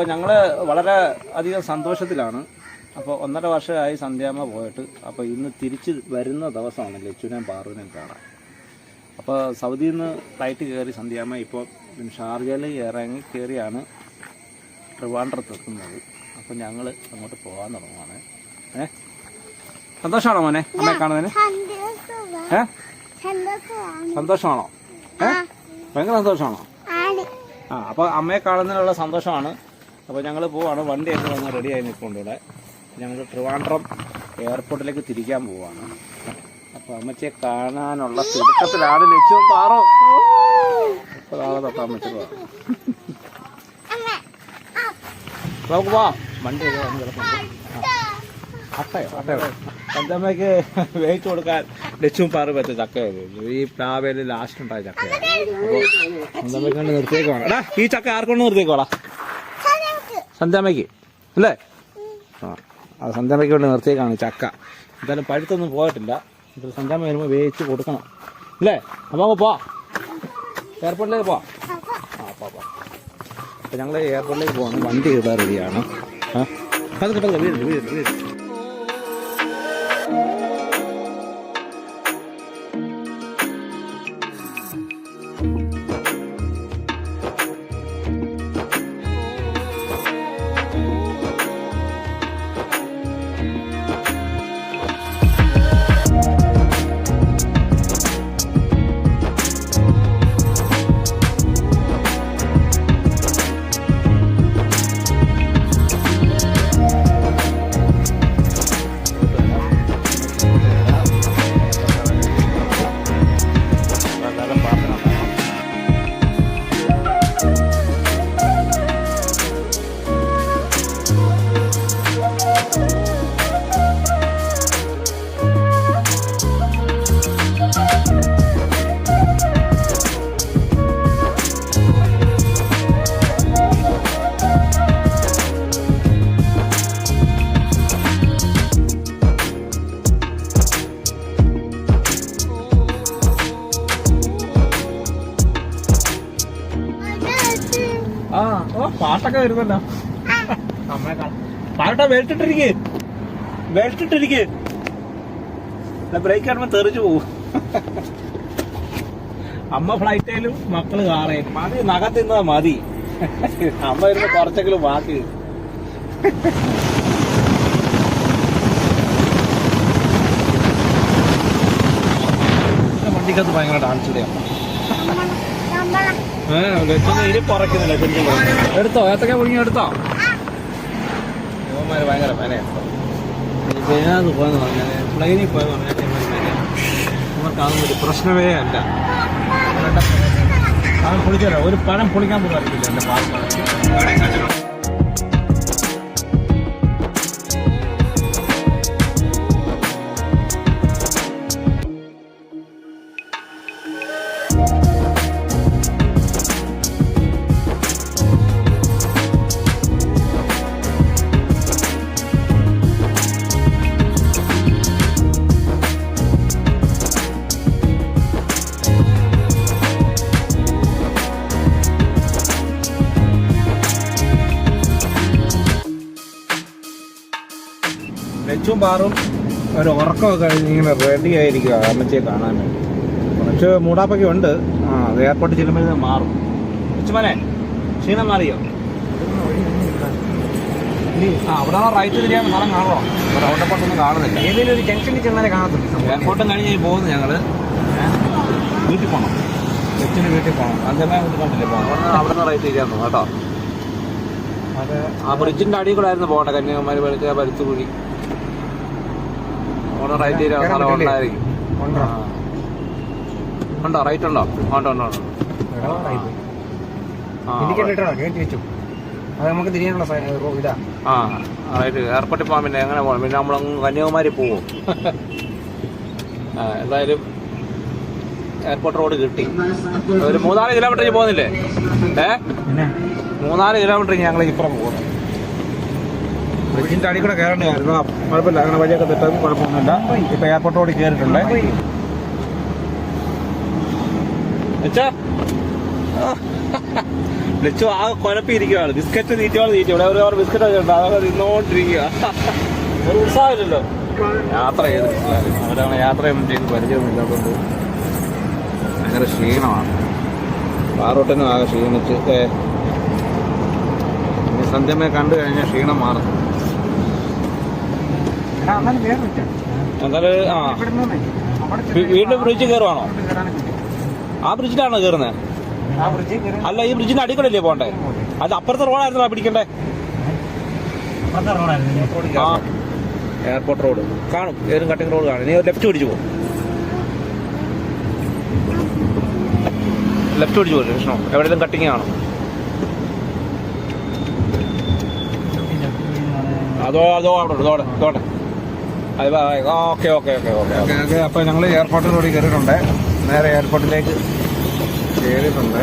അപ്പോൾ ഞങ്ങൾ വളരെ അധികം സന്തോഷത്തിലാണ്. അപ്പോൾ ഒന്നര വർഷമായി സന്ധ്യാമ്മ പോയിട്ട് അപ്പോൾ ഇന്ന് തിരിച്ച് വരുന്ന ദിവസമാണ് ലച്ചുവിനെയും പാറുവിനെയും കാണാൻ. അപ്പോൾ സൗദിയിൽ നിന്ന് ഫ്ലൈറ്റ് കയറി സന്ധ്യാമ്മ ഇപ്പോൾ ഷാർജയിൽ ഇറങ്ങി കയറിയാണ് ട്രിവാൻഡ്രത്ത് എത്തുന്നത്. അപ്പോൾ ഞങ്ങൾ അങ്ങോട്ട് പോകാൻ തുടങ്ങുവാണ്. ഏ? സന്തോഷമാണോ മോനെ അമ്മയെ കാണുന്നതിന്? ഏ? സന്തോഷമാണോ? ഏ? ഭയങ്കര സന്തോഷമാണോ? ആ അപ്പോൾ അമ്മയെ കാണുന്നതിനുള്ള സന്തോഷമാണ്. അപ്പോൾ ഞങ്ങൾ പോവാണ്. വണ്ടിയൊക്കെ വന്ന് റെഡിയായി നിൽക്കുന്നുണ്ട് ഇവിടെ. ഞങ്ങൾ ട്രിവാൻഡ്രം എയർപോർട്ടിലേക്ക് തിരിക്കാൻ പോവാണ്. അപ്പോൾ അമ്മച്ചിയെ കാണാനുള്ള തിടുക്കത്തിലാണ് ലക്ഷ്യം പാറോ. ഇപ്പോൾ നാളെ തൊട്ട് അമ്മച്ചി പോവാം. നമുക്ക് പോവാം. വണ്ടിയൊക്കെ വന്ന് കിടക്കുന്നുണ്ട് അട്ടയോ അട്ടയോ. പഞ്ചമ്മയ്ക്ക് വേവിച്ചു കൊടുക്കാൻ ലക്ഷ്യം പാറ പറ്റിയ ചക്കയായിരുന്നു. ഈ പ്ലാവേൽ ലാസ്റ്റ് ഉണ്ടായ ചക്കയാണ്. അപ്പോൾ കൊണ്ട് നിർത്തിയേക്കുവാണ്. ഈ ചക്ക ആർക്കൊണ്ട് നിർത്തിയേക്കോളാ സന്ധ്യാമ്മയ്ക്ക് അല്ലേ? ആ അത് സന്ധ്യാമ്മയ്ക്ക് വേണ്ടി നിർത്തിയേക്കാണ് ചക്ക. എന്തായാലും പഴുത്തൊന്നും പോയിട്ടില്ല. ഇത് സന്ധ്യാമ്മ വരുമ്പോൾ വേവിച്ച് കൊടുക്കണം. അല്ലേ? അപ്പോൾ അങ്ങ് പോ എയർപോർട്ടിലേക്ക് പോവാം. ആ പോ പോ. അപ്പോൾ ഞങ്ങൾ എയർപോർട്ടിലേക്ക് പോകണം വണ്ടി ഇടാൻ റെഡിയാണ് ആ അത് കിട്ടുക വീട് വീട് വീട്. പാട്ടൊക്കെ വരുന്നല്ലോ പാട്ട വേട്ടിട്ടിരിക്ക് വേട്ടിട്ടിരിക്ക് ബ്രേക്ക് കാണുമ്പോ തെറിച്ചു പോവും. അമ്മ ഫ്ലൈറ്റേലും മക്കൾ കാറേലും മതി നഖത്തിന്നതാ മതി. അമ്മ വരുമ്പോ കുറച്ചെങ്കിലും ബാക്കി. വണ്ടിക്കകത്ത് ഭയങ്കര ഡാൻസ് ഇടയാണ് ഇനി. എടുത്തോ? ഏത്തക്ക പൊങ്ങി എടുത്തോ? ഇവന്മാര് ഭയങ്കര മെനയാണ് ഇതിനകത്ത് പോയെന്ന് പറഞ്ഞാൽ പ്ലെയിനിൽ പോയെന്ന് പറഞ്ഞാൽ ഇവന്മാര് മെനയാണ്. ഇവർക്ക് അതൊന്നും ഒരു പ്രശ്നമേ അല്ല. അവൻ ഒരു പഴം പൊളിക്കാൻ പോകാറില്ല എന്റെ എന്റെ പാറും ഒരു ഉറക്കമൊക്കെ ഇങ്ങനെ റെഡി ആയിരിക്കുക. അമ്മച്ചിയെ കാണാൻ വേണ്ടി. കുറച്ച് മൂടാപ്പൊക്കെ ഉണ്ട്. ആ അത് എയർപോർട്ടിൽ ചെല്ലുമ്പോൾ മാറും. ഉച്ചമനെ ക്ഷീണം മാറിയോ? ആ അവിടെ റൈറ്റ് തിരിയാൻ സ്ഥലം കാണുമോ റൗണ്ട് അപ്പുറത്തൊന്നും കാണുന്നില്ല. ഏതെങ്കിലും ഒരു ജംഗ്ഷനിൽ ചെന്നാലേ കാണത്തുള്ളൂ. എയർപോർട്ടും കഴിഞ്ഞ് പോകുന്നു ഞങ്ങൾ? വീട്ടിൽ പോകണം ലച്ചിന് വീട്ടിൽ പോകണം അഞ്ചമ്മ വീട്ടിൽ കണ്ടില്ലേ പോകണം അവിടെ നിന്ന് റൈറ്റ് തിരിയാൻ തോന്നും കേട്ടോ ആ ബ്രിഡ്ജിന്റെ അടിയിൽ കൂടെ ആയിരുന്നു പോകട്ടെ കന്യാകുമാരി വെളുക്കുക പരുത്തുകുഴി അവിടെ റൈറ്റ് സ്ഥലം ഉണ്ടായിരിക്കും. ഉണ്ടോ? റൈറ്റ് ഉണ്ടോ? ഉണ്ടോ? ഉണ്ടോ? ഇൻഡിക്കേറ്റർ അത് നമുക്ക് തിരിയാനുള്ള ഇതാ. ആ റൈറ്റ് എയർപോർട്ടിൽ പോകാൻ പിന്നെ എങ്ങനെ പോകണം പിന്നെ നമ്മളങ്ങ് കന്യാകുമാരി പോവും? എന്തായാലും എയർപോർട്ട് റോഡ് കിട്ടി. ഒരു മൂന്നാൽ കിലോമീറ്റർ പോകുന്നില്ലേ? ഏ? മൂന്നാൽ കിലോമീറ്റർ ഞങ്ങൾ ഇപ്പുറം പോകുന്നു ബ്രിഡ്ജിന്റെ അടി കൂടെ കയറേണ്ടതായിരുന്നു ആ, കുഴപ്പമില്ല. അങ്ങനെ വഴിയൊക്കെ തെറ്റും കുഴപ്പമൊന്നുമില്ല. ഇപ്പൊ എയർപോർട്ടോട് കയറിയിട്ടുണ്ട് ലച്ചു ആ കുഴപ്പിയിരിക്കുകയാണ് ബിസ്ക്കറ്റ് തീറ്റോളം തീറ്റ. ഇവിടെ ഒരു ബിസ്ക്കറ്റ് ഉണ്ട് അതൊക്കെ തിന്നോണ്ടിരിക്കുക ഉത്സാഹമില്ലല്ലോ. യാത്ര ചെയ്തിട്ടില്ല അവരാണ് യാത്രയൊന്നും ചെയ്ത് പരിചയമൊന്നുമില്ലാത്തതുകൊണ്ട് ഭയങ്കര ക്ഷീണമാണ്. പാറോട്ടനും ആകെ ക്ഷീണിച്ച്. സന്ധ്യമേ കണ്ടു കഴിഞ്ഞാൽ ക്ഷീണം മാറും. എടാ, എന്നാലും ആ. ഇവിടുന്ന് വന്നേ. അവിടെ വീ- വീണ്ടും ബ്രിഡ്ജ് കയറുവാണോ. ആ ബ്രിഡ്ജിലാണോ കയറുന്നത് അല്ല ഈ ബ്രിഡ്ജിന്റെ അടിക്കടല്ലേ പോണ്ടേ അത് അപ്പുറത്തെ റോഡായിരുന്നോ പിടിക്കണ്ടേ ആ. എയർപോർട്ട് റോഡ് കാണും. ഏതും കട്ടിങ് റോഡ് കാണും. നീ ലെഫ്റ്റ് പിടിച്ചു പോകും ലെഫ്റ്റ് പിടിച്ചു പോകും കൃഷ്ണോ എവിടെയെങ്കിലും കട്ടിങ് കാണും അതോ അതോ അവിടെ തോടെ അത് okay okay okay okay okay. Okay അപ്പോൾ ഞങ്ങൾ എയർപോർട്ടിൽ കൂടി കയറിയിട്ടുണ്ട്. നേരെ എയർപോർട്ടിലേക്ക് കയറിയിട്ടുണ്ട്.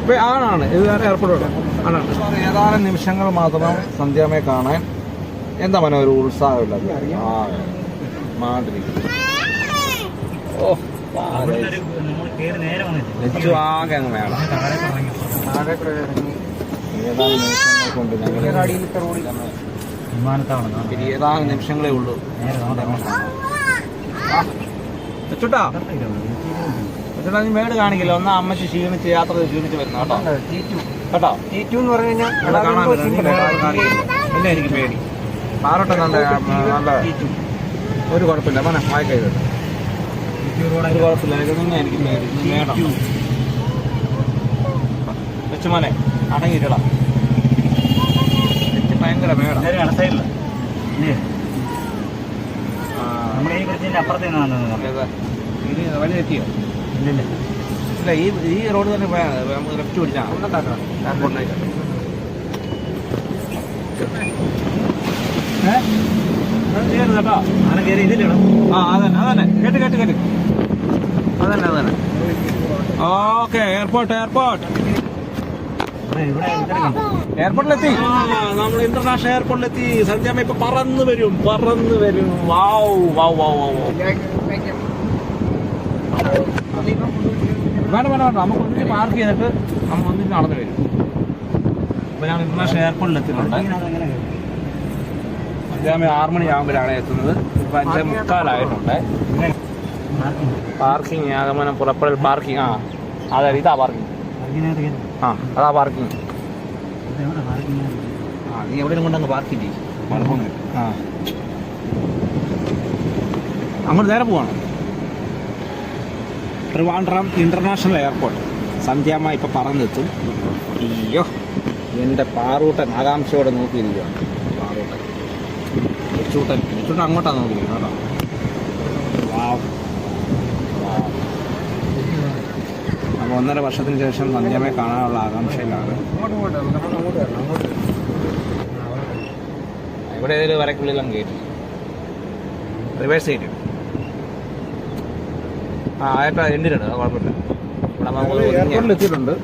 ഇപ്പൊ ആണാണ്. ഇത് വേറെ എയർപോർട്ട് ആണാണ്. ഏതാനും നിമിഷങ്ങൾ മാത്രം സന്ധ്യാമയെ കാണാൻ എന്താ മനോ ഒരു ഉത്സാഹമില്ല? ആ മാതിരി. ഓ ലച്ചു ആകെ അങ്ങ് വേണം ഏതാനും നിമിഷങ്ങൾ കൊണ്ട് ഞങ്ങൾ ഇങ്ങനെ അടിയിലത്തെ ഏതാനും നിമിഷങ്ങളേ ഉള്ളൂ. ചേട്ടാ ലച്ചുട്ടാ നീ മേട് കാണിക്കില്ല. ഒന്നാ അമ്മച്ചി ക്ഷീണിച്ച് യാത്ര ക്ഷീണിച്ച് വരുന്ന കേട്ടോ. കേട്ടോ. ടീറ്റു എന്ന് പറഞ്ഞു കഴിഞ്ഞാൽ എനിക്ക് പേടി. പാറോട്ടെ നല്ല നല്ല ഒരു കുഴപ്പമില്ല. മോനെ വായിക്കരുത് ഒരു കുഴപ്പമില്ല. ഇതൊന്നും എനിക്ക് പേടി. നീ നേടണം വെച്ച് മോനെ അടങ്ങിയിട്ടടാ. ഭയങ്കര മേടം നമ്മുടെ ഈ ബ്രിഡ്ജിന്റെ അപ്പുറത്ത് ഇത് വഴി തെറ്റിയോ? ഇല്ല ഈ ഈ റോഡ് തന്നെ. നമുക്ക് ലെഫ്റ്റ് പിടിച്ചാൽ കേട്ടോ. കയറി ആ അതന്നെ അതന്നെ. കേട്ട് കേട്ട് കേട്ട്. അതന്നെ അതന്നെ. ഓക്കെ. എയർപോർട്ട് എയർപോർട്ട് എയർപോർട്ടിലെത്തി. നമ്മൾ ഇന്റർനാഷണൽ എയർപോർട്ടിലെത്തി സന്ധ്യാമ്മ ഇപ്പൊ പറന്ന് വരും പറന്ന് വരും. വാവ് വാവ് വാവ് വാവ് വേണ്ട വേണ്ട വേണ്ട. നമുക്ക് ഒന്നിച്ച് പാർക്ക് ചെയ്തിട്ട് നമ്മൾ ഒന്നിച്ച് നടന്നു വരും. അപ്പൊ ഞങ്ങൾ ഇന്റർനാഷണൽ എയർപോർട്ടിൽ എത്തിയിട്ടുണ്ട് സന്ധ്യാമ്മ ആറ് മണിയാകുമ്പോഴാണ് എത്തുന്നത്. ഇപ്പൊ അഞ്ചേ മുക്കാലായിട്ടുണ്ട്. പാർക്കിംഗ് ആഗമനം പുറപ്പെടൽ പാർക്കിംഗ് ആ അതെ ഇതാ പാർക്കിംഗ് ആ അതാ പാർക്കിംഗ് ആ നീ എവിടെയും കൊണ്ടങ്ങ് പാർക്ക് ചെയ്യ്. ആ. അങ്ങോട്ട് നേരെ പോവാണ്. ട്രിവാൻഡ്രം ഇന്റർനാഷണൽ എയർപോർട്ട് സന്ധ്യാമ്മ ഇപ്പൊ പറഞ്ഞെത്തും. അയ്യോ എന്റെ പാറൂട്ടൻ ആകാംക്ഷയോടെ നോക്കിയിരിക്കുകയാണ് പാറൂട്ടൻ. ചൂട്ടൻ ചൂട്ടൻ അങ്ങോട്ടാണ് നോക്കിയിരിക്കുന്നത് കേട്ടോ. വാ വാവ്. അപ്പോൾ ഒന്നര വർഷത്തിന് ശേഷം സന്ധ്യാമ്മയെ കാണാനുള്ള ആകാംക്ഷയിലാണ്. ഇവിടെ ഏതെങ്കിലും വരക്കുള്ളിലും കയറ്റി റിവേഴ്സ് കയറ്റി ആ ഏട്ടാ എണ്ടിലുണ്ട് കുഴപ്പമില്ല. ഇവിടെ നമ്മൾ എത്തിയിട്ടുണ്ട്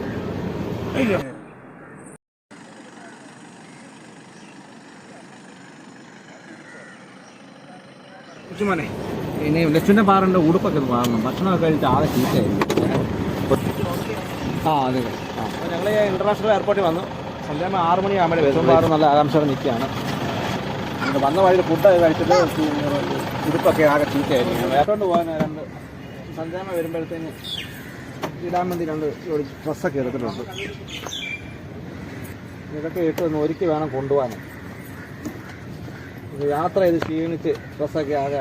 ഇനി ലക്ഷ്മണ പാറുണ്ട് ഉടുപ്പൊക്കെ ഒന്ന് ഭക്ഷണമൊക്കെ കഴിച്ച് ആകെ ചീത്തയായിരിക്കും ആ അതെ അപ്പോൾ ഞങ്ങൾ ഇന്റർനാഷണൽ എയർപോർട്ടിൽ വന്നു. സന്ധ്യാമ ആറ് മണിയാകുമ്പോൾ വെറും പാറ് നല്ല ആകാംക്ഷയോടെ നിൽക്കുകയാണ്. വന്ന വഴിയിൽ ഫുഡ് കഴിച്ചിട്ട് ഉടുപ്പൊക്കെ ആകെ ചീത്തയായിരിക്കും വേട്ടോണ്ട് പോകാൻ രണ്ട് സന്ധ്യാമ വരുമ്പോഴത്തേന് ഇടാൻ വേണ്ടി രണ്ട് ഒരു ഡ്രസ്സൊക്കെ എടുത്തിട്ടുണ്ട്. ഇതൊക്കെ ഇട്ട് ഒന്ന് ഒരുക്കി വേണം കൊണ്ടുപോകാൻ. യാത്ര ചെയ്ത് ക്ഷീണിച്ച് ഡ്രസ്സൊക്കെ ആകെ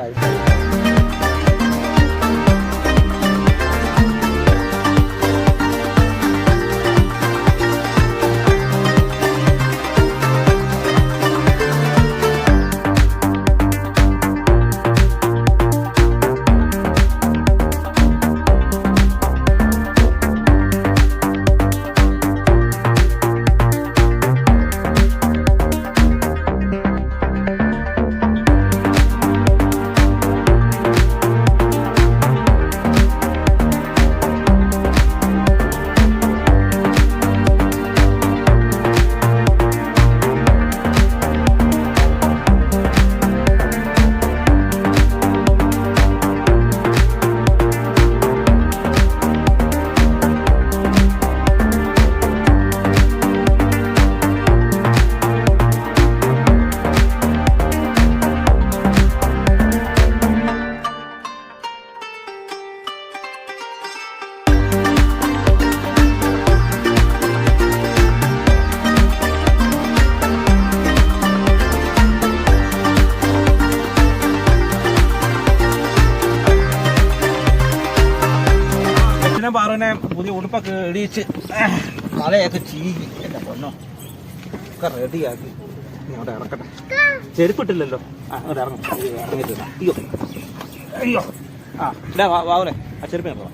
പാറുവിനെ പുതിയ ഉടുപ്പൊക്കെ ഇടിയിച്ച് തലയൊക്കെ ചീകി. എന്റെ പൊന്നോ. ഒക്കെ റെഡിയാക്കി. അവിടെ ഇറക്കട്ടെ. ചെരുപ്പിട്ടില്ലല്ലോ. ആ അവിടെ ഇറങ്ങും. അയ്യോ. അയ്യോ. ആ വാവലെ ആ ചെരുപ്പ് നോക്കാം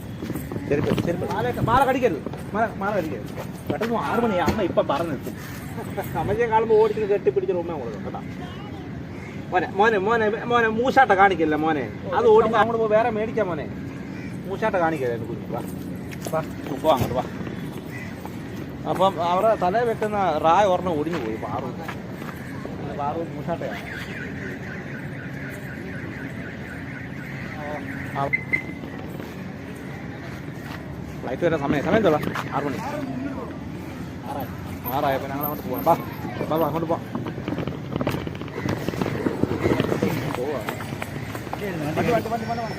ചെരുപ്പ് ചെരുപ്പ്. മാലയൊക്കെ മാല കടിക്കരുത്. മാല മാല കടിക്കരുത്. പെട്ടെന്ന് ആറ് മണി അമ്മ ഇപ്പം പറഞ്ഞു നിർത്തും. അമ്മയെ കാണുമ്പോൾ ഓടിച്ചിട്ട് കെട്ടിപ്പിടിച്ച് റൂമേ കൊടുക്കും കേട്ടോ. മോനെ മോനെ മോനെ മോനെ മൂശാട്ട കാണിക്കില്ല മോനെ? അത് ഓടിച്ച് അങ്ങോട്ട് വേറെ മേടിക്കാം മോനെ. മൂശാട്ട എന്റെ കുഞ്ഞു. പോ അങ്ങോട്ട് വാ. അപ്പം അവിടെ തലേ വെക്കുന്ന റായ ഒരെണ്ണം ഒടിഞ്ഞു പോയി പാറു. പാറു മൂശാട്ടയാണ് ഫ്ലൈറ്റ് വരാൻ സമയം സമയം തോളാം ആറ് മണി. ആറായി. ആറായപ്പോൾ ഞങ്ങൾ അങ്ങോട്ട് പോവാം ബാ വാ അങ്ങോട്ട് പോവാം. പോവാ. വണ്ടി വണ്ടി വണ്ടി വണ്ടി വണ്ടി.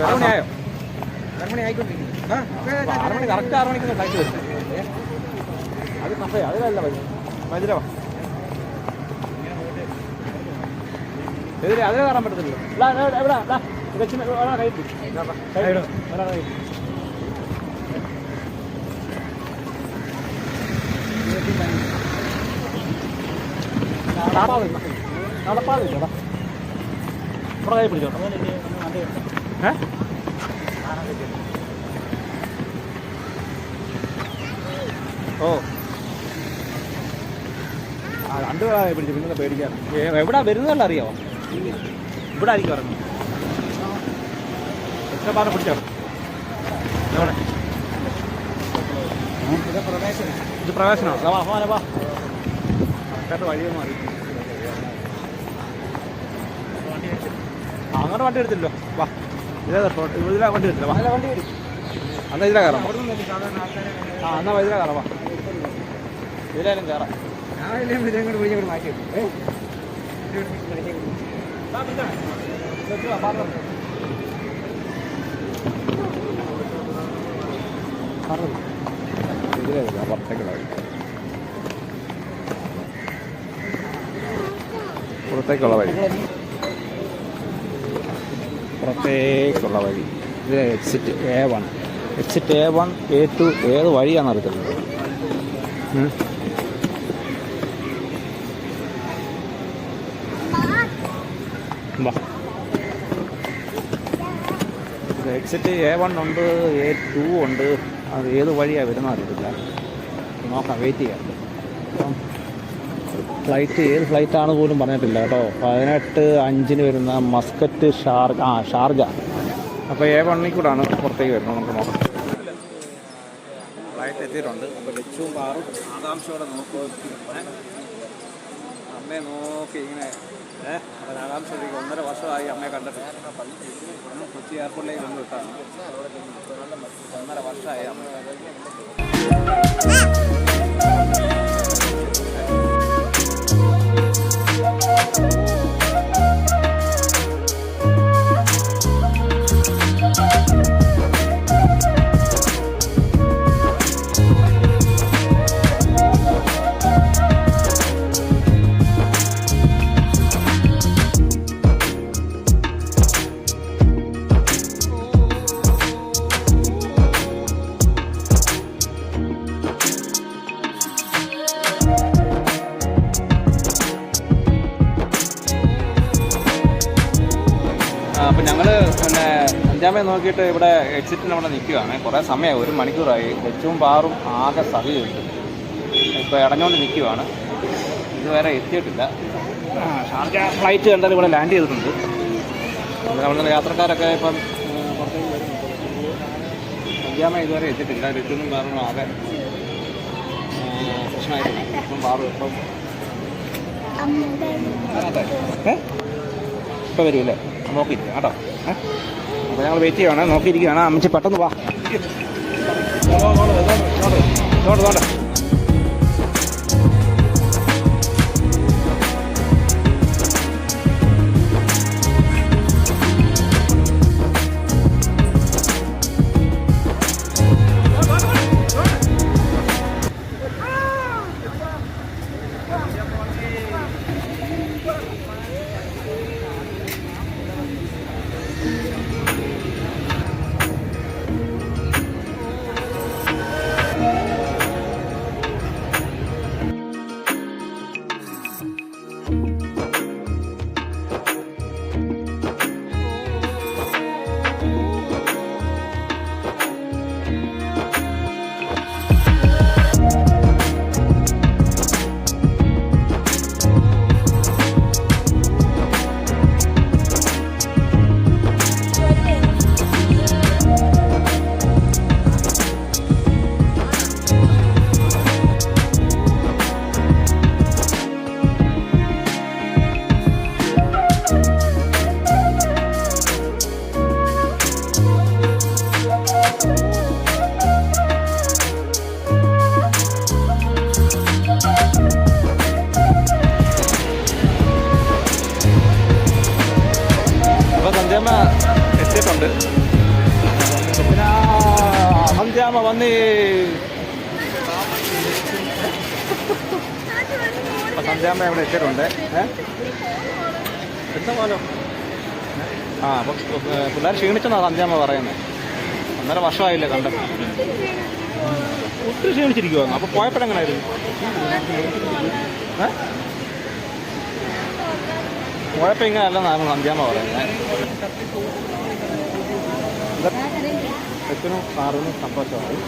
ആറ് മണിയായോ ആറ് മണി ആയിക്കൊണ്ടിരിക്കുന്നു ആ അപ്പൊ മണി കറക്റ്റ് ആറ് മണിക്ക് ഫ്ലൈറ്റ് വരും അത് കഫേ അതിലല്ല വരും മധുരവാ എതിരെ അതിലെ കയറാൻ പറ്റത്തില്ലല്ലോ. ഇതാ, എവിടെ, എവിടെ, ഇതാ, ദക്ഷിണ, കൈ പിടി. ഇതാ, ഇതാ, കൈ പിടി. ഒരാളെ കൈ പിടി. നടപ്പാതില്ല. നടപ്പാതില്ലടാ. ഇവിടെ കൈ പിടിച്ചോട്ടോ ഏ? ഓ. ആ രണ്ട് പേരായി പിടിച്ചു പിന്നെ പേടിക്കാൻ എവിടാ വരുന്നതല്ല അറിയാമോ ഇവിടെ ആയിരിക്കും ഇറങ്ങും. എത്ര പാറ പിടിച്ചോ? എവിടെ? ഇത് പ്രവേശനം. ഇത് പ്രവേശനമാണ്? വാ വാ വാ കേട്ടോ വഴിയൊന്നും ആ, വണ്ടി എടുത്തില്ലോ. വാ. ഇതിലാ വണ്ടി ഇതിലാ കയറാം ആ ഇതിലാ കയറാം ഇതിലായാലും കയറാം മാറ്റി പുറത്തേക്കുള്ള വഴി. പുറത്തേക്കുള്ള വഴി. ഇത് exit A one exit A one A two ഏത് വഴിയാണെന്ന് അറിയത്തില്ല. ഉം. വാ. ഇത് എക്സിറ്റ് എ വൺ ഉണ്ട് എ ടു ഉണ്ട്. അത് ഏത് വഴിയാണ് വരുന്നത് അറിയത്തില്ല. നോക്കാം വെയിറ്റ് ചെയ്യാം. അപ്പം ഫ്ലൈറ്റ് ഏത് ഫ്ലൈറ്റാണ് പോലും പറഞ്ഞിട്ടില്ല കേട്ടോ. പതിനെട്ട് അഞ്ചിന് വരുന്ന മസ്കറ്റ് ഷാർജ ആ ഷാർജ. അപ്പോൾ ഏ വണ്ണിൽ കൂടാണ് പുറത്തേക്ക് വരുന്നത്. നമുക്ക് നോക്കാം. ഫ്ലൈറ്റ് എത്തിയിട്ടുണ്ട്. അപ്പോൾ ലച്ചും പാറും ആകാംക്ഷയോടെ നോക്കുക അമ്മയെ നോക്കി ഇങ്ങനെ. ഏഹ് ആകാംക്ഷയിലേക്ക് ഒന്നര വർഷമായി അമ്മയെ കണ്ടിട്ട്. കൊച്ചി എയർപോർട്ടിലേക്ക് വന്ന് വിട്ടാണ്. ഒന്നര വർഷമായി അമ്മ അഞ്ചാമേ നോക്കിയിട്ട് ഇവിടെ എക്സിറ്റിന് അവിടെ നിൽക്കുകയാണ്. കുറേ സമയമായി. ഒരു മണിക്കൂറായി. വെച്ചും പാറും ആകെ സഹിയുണ്ട് ഇപ്പോൾ ഇടഞ്ഞുകൊണ്ട് നിൽക്കുകയാണ്. ഇതുവരെ എത്തിയിട്ടില്ല. ഷാർജ ഫ്ലൈറ്റ് കണ്ടാൽ ഇവിടെ ലാൻഡ് ചെയ്തിട്ടുണ്ട്. നമ്മുടെ യാത്രക്കാരൊക്കെ ഇപ്പം പുറത്തേക്ക് വരുന്നുണ്ട്. അഞ്ചാമേ ഇതുവരെ എത്തിയിട്ടില്ല. ലച്ചുനും പാറും ആകെ പ്രശ്നമായിട്ടില്ല. ഇപ്പം പാറും ഇപ്പം. ഇപ്പം വരുമല്ലേ നോക്കിയില്ല കേട്ടോ. ഏ? അപ്പോൾ ഞങ്ങൾ വെയിറ്റ് ചെയ്യണം. നോക്കിയിരിക്കുകയാണ്. അമ്മച്ചി പെട്ടെന്ന് വാ. തോട്ടെ നോട്ട് എടുത്ത പോലോ ആ അപ്പൊ പിള്ളേർ ക്ഷീണിച്ചെന്നാ സന്ധ്യാമ്മ പറയുന്നത് ഒന്നര വർഷമായില്ല കണ്ട ഒത്തിരി ക്ഷീണിച്ചിരിക്കുവാ അപ്പൊ പോയപ്പോഴെങ്ങനായിരുന്നു ഏ? പോയപ്പോ ഇങ്ങനെ അല്ലെന്നാണ് സന്ധ്യാമ്മ പറയുന്നത് എത്തിനും ആറിനും സന്തോഷമായി.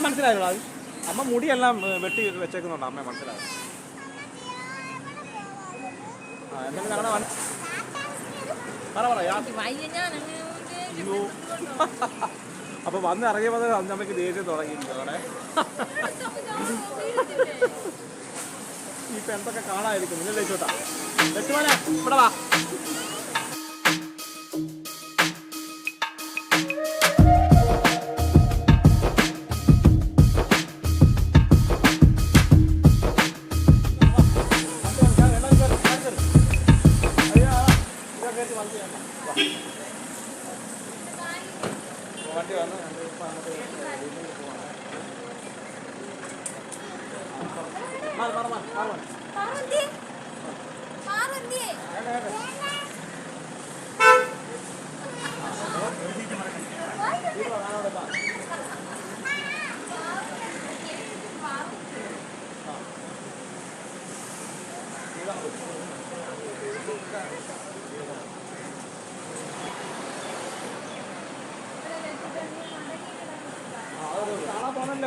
എടാ അമ്മ മനസ്സിലായല്ലോ അത് അമ്മ മുടിയെല്ലാം വെട്ടി വെച്ചേക്കുന്നുണ്ട്. അമ്മയെ മനസ്സിലായത് ആ ഞങ്ങളുടെ പറ പറ. അപ്പൊ വന്ന് ഇറങ്ങിയപ്പോൾ അമ്മയ്ക്ക് ദേഷ്യം തുടങ്ങിയിരിക്കും ഇപ്പൊ എന്തൊക്കെ കാണാതിരിക്കും നിന്നെ ചോട്ടാ ലക്ഷ്മണ ഇവിടെ വാ.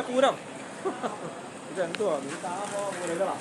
പൂരം ഇതെന്തുവാ നീ കാണാൻ പോവാ പൂരം ഇല്ലടാ